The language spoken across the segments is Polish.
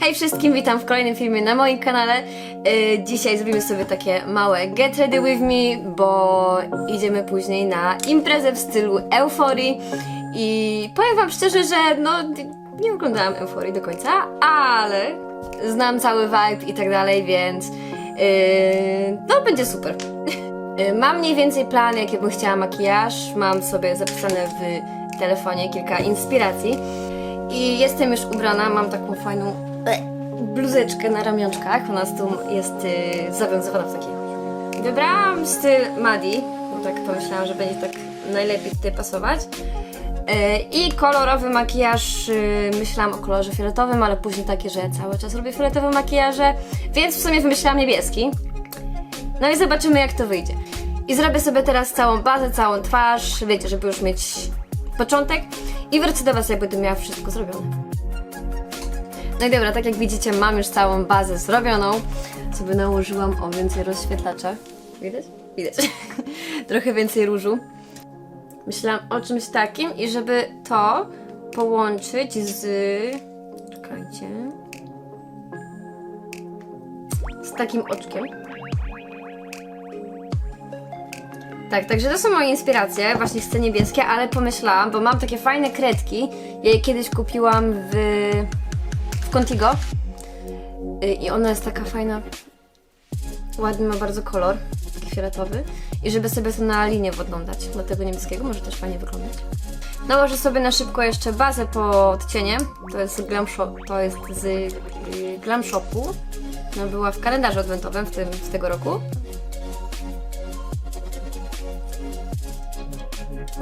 Hej wszystkim, witam w kolejnym filmie na moim kanale. Yy, dzisiaj zrobimy sobie takie małe Get Ready With Me, bo idziemy później na imprezę w stylu euforii i powiem wam szczerze, że no nie oglądałam euforii do końca, ale znam cały vibe i tak dalej, więc yy, no będzie super. Yy, Mam mniej więcej plan, jaki bym chciała makijaż. Mam sobie zapisane w telefonie kilka inspiracji. I jestem już ubrana, mam taką fajną bluzeczkę na ramionczkach. Ona z tu jest y, zawiązywana w taki. Wybrałam styl Madi, bo tak pomyślałam, że będzie tak najlepiej tutaj pasować. E, I kolorowy makijaż, y, myślałam o kolorze fioletowym, ale później takie, że cały czas robię fioletowe makijaże, więc w sumie wymyślałam niebieski. No i zobaczymy jak to wyjdzie. I zrobię sobie teraz całą bazę, całą twarz, wiecie, żeby już mieć początek i wrócę do Was jak będę miała wszystko zrobione. No i dobra, tak jak widzicie mam już całą bazę zrobioną. Sobie nałożyłam o więcej rozświetlacza. Widać? Widać. Trochę więcej różu. Myślałam o czymś takim i żeby to połączyć z... Czekajcie. Z takim oczkiem. Tak, także to są moje inspiracje, właśnie te niebieskie, ale pomyślałam, bo mam takie fajne kredki. Ja je kiedyś kupiłam w Contigo. Y, I ona jest taka fajna. Ładny ma bardzo kolor, taki fioletowy. I żeby sobie to na linię wodną dać do tego niebieskiego, może też fajnie wyglądać. Nałożę sobie na szybko jeszcze bazę pod cieniem. To jest, glam shop, to jest z y, Glam Shopu. No, była w kalendarzu adwentowym w tym, z tego roku.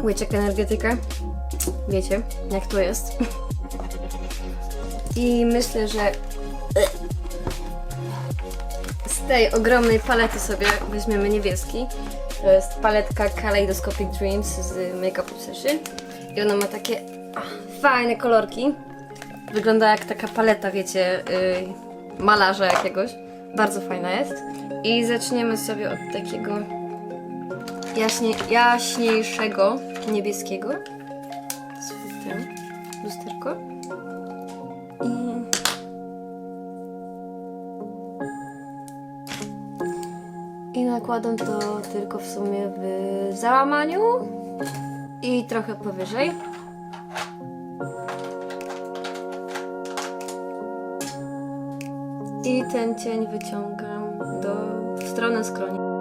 łyczek energetykę. Wiecie, jak to jest. I myślę, że z tej ogromnej palety sobie weźmiemy niebieski. To jest paletka Kaleidoscopic Dreams z Make Up Obsession. I ona ma takie fajne kolorki. Wygląda jak taka paleta, wiecie, yy, malarza jakiegoś. Bardzo fajna jest. I zaczniemy sobie od takiego jaśnie, jaśniejszego niebieskiego. Lusterko. I, nakładam to tylko w sumie w załamaniu i trochę powyżej. I ten cień wyciągam do, w stronę skroni.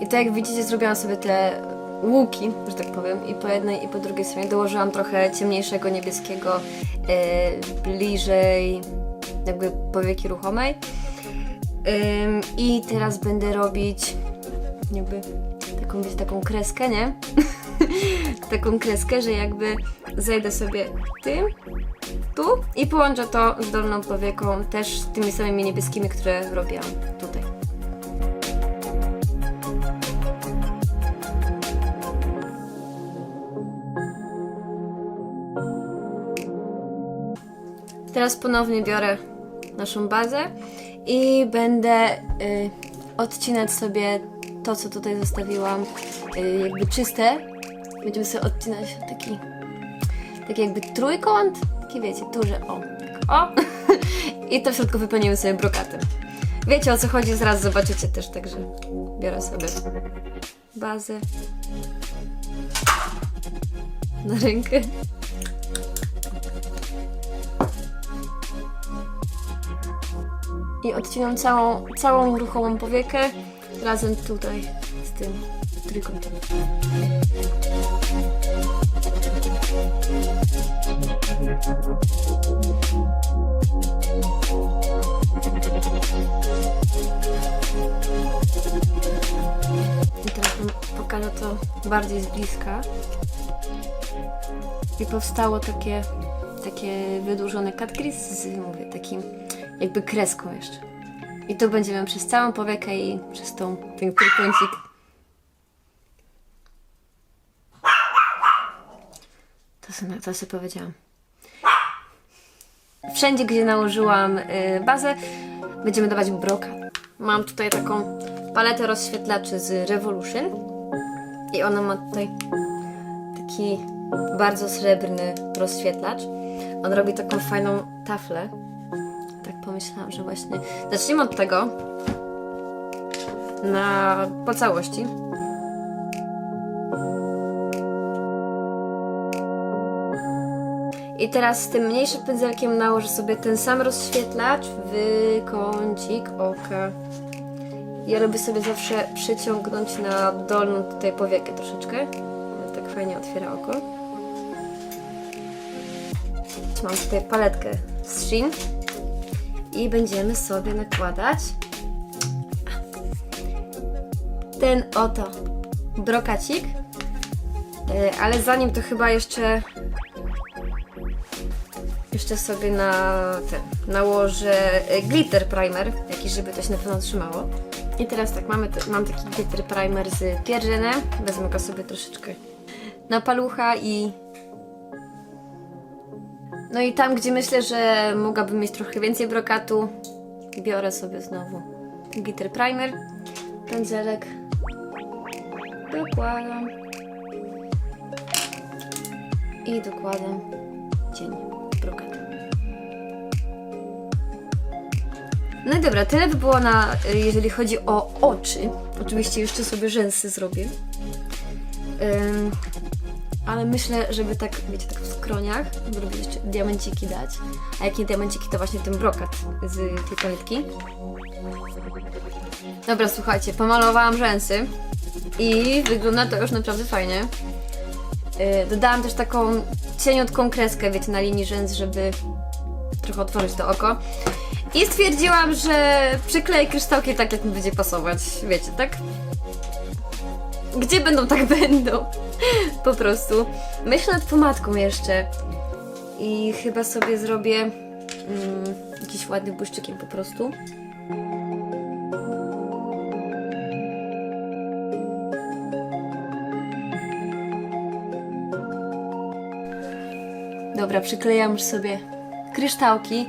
I tak jak widzicie, zrobiłam sobie te łuki, że tak powiem, i po jednej i po drugiej stronie dołożyłam trochę ciemniejszego niebieskiego e, bliżej jakby powieki ruchomej. Ym, I teraz będę robić jakby taką, wiecie, taką kreskę, nie? taką kreskę, że jakby zejdę sobie tym, tu i połączę to z dolną powieką też tymi samymi niebieskimi, które robiłam tutaj. Teraz ponownie biorę naszą bazę i będę y, odcinać sobie to, co tutaj zostawiłam, y, jakby czyste. Będziemy sobie odcinać taki, taki jakby trójkąt, taki wiecie, duży, o, tak, o. I to w środku wypełnimy sobie brokatem. Wiecie o co chodzi, zaraz zobaczycie też, także biorę sobie bazę na rękę. I odcinam całą, całą ruchomą powiekę razem tutaj z tym trójkątem. I teraz pokażę to bardziej z bliska. I powstało takie, takie wydłużone cut z, mówię, takim jakby kreską jeszcze. I tu będziemy przez całą powiekę i przez tą, ten trójkącik. To sobie, to sobie powiedziałam. Wszędzie, gdzie nałożyłam y, bazę, będziemy dawać brokat. Mam tutaj taką paletę rozświetlaczy z Revolution. I ona ma tutaj taki bardzo srebrny rozświetlacz. On robi taką fajną taflę. Pomyślałam, że właśnie. Zacznijmy od tego. Na po całości. I teraz z tym mniejszym pędzelkiem nałożę sobie ten sam rozświetlacz w kącik oka. Ja lubię sobie zawsze przyciągnąć na dolną tutaj powiekę troszeczkę. Tak fajnie otwiera oko. Mam tutaj paletkę z Shein i będziemy sobie nakładać ten oto brokacik. E, Ale zanim to chyba jeszcze jeszcze sobie na ten, nałożę e, glitter primer, jakiś, żeby to się na pewno trzymało. I teraz tak, mamy te, mam taki glitter primer z pierzyny. Wezmę go sobie troszeczkę na palucha i... No i tam, gdzie myślę, że mogłabym mieć trochę więcej brokatu, biorę sobie znowu glitter primer, pędzelek, dokładam i dokładam cień brokatu. No i dobra, tyle by było na, jeżeli chodzi o oczy. Oczywiście jeszcze sobie rzęsy zrobię. Ale myślę, żeby tak, wiecie, tak w skroniach, żeby jeszcze diamenciki dać. A jak nie diamenciki, to właśnie ten brokat z tej paletki. Dobra, słuchajcie, pomalowałam rzęsy i wygląda to już naprawdę fajnie. Yy, dodałam też taką cieniutką kreskę, wiecie, na linii rzęs, żeby trochę otworzyć to oko. I stwierdziłam, że przykleję kryształki tak, jak mi będzie pasować. Wiecie, tak? Gdzie będą, tak będą. Po prostu. Myślę nad pomadką jeszcze. I chyba sobie zrobię mm, jakiś ładny błyszczykiem po prostu. Dobra, przyklejam już sobie kryształki.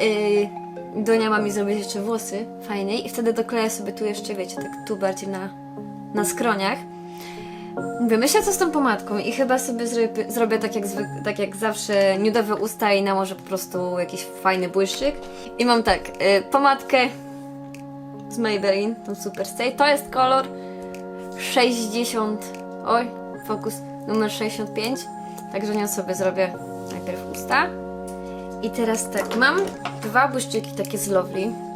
Yy, Donia ma mi zrobić jeszcze włosy fajniej i wtedy dokleję sobie tu jeszcze, wiecie, tak tu bardziej na, na skroniach. Mówię, myślę co z tą pomadką i chyba sobie zrobię, zrobię tak, jak tak jak zawsze nudowe usta i nałożę po prostu jakiś fajny błyszczyk. I mam tak, yy, pomadkę z Maybelline, tą Super Stay. To jest kolor 60, oj, fokus numer 65. Także nią sobie zrobię najpierw usta. I teraz tak, mam dwa błyszczyki takie z Lovely.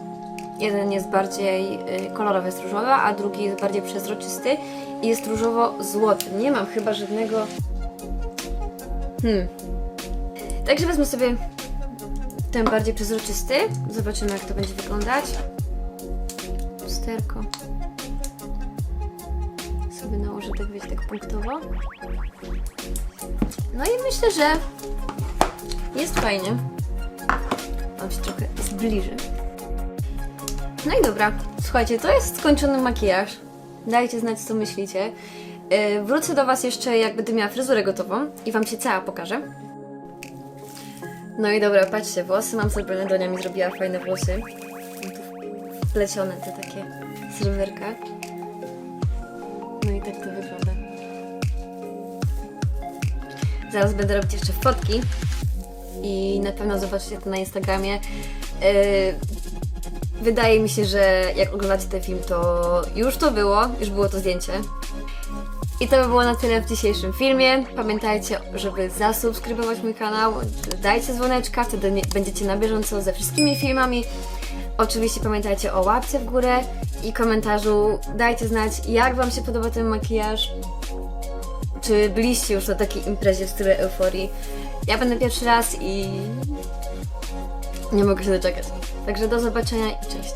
Jeden jest bardziej y, kolorowy, jest różowy, a drugi jest bardziej przezroczysty i jest różowo-złoty. Nie mam chyba żadnego... Hmm. Także wezmę sobie ten bardziej przezroczysty. Zobaczymy jak to będzie wyglądać. Lusterko. Sobie nałożę tak, wiecie, tak punktowo. No i myślę, że jest fajnie. Wam się trochę zbliży. No i dobra, słuchajcie, to jest skończony makijaż. Dajcie znać, co myślicie. Yy, wrócę do Was jeszcze, jak będę miała fryzurę gotową i Wam się cała pokażę. No i dobra, patrzcie, włosy mam zrobione, Donia mi zrobiła fajne włosy. Wplecione te takie sreberka. No i tak to wygląda. Zaraz będę robić jeszcze fotki i na pewno zobaczycie to na Instagramie. Yy, wydaje mi się, że jak oglądacie ten film, to już to było, już było to zdjęcie. I to by było na tyle w dzisiejszym filmie. Pamiętajcie, żeby zasubskrybować mój kanał, dajcie dzwoneczka, wtedy będziecie na bieżąco ze wszystkimi filmami. Oczywiście pamiętajcie o łapce w górę i komentarzu dajcie znać, jak Wam się podoba ten makijaż. Czy byliście już na takiej imprezie w stylu euforii? Ja będę pierwszy raz i nie mogę się doczekać. Także do zobaczenia i cześć.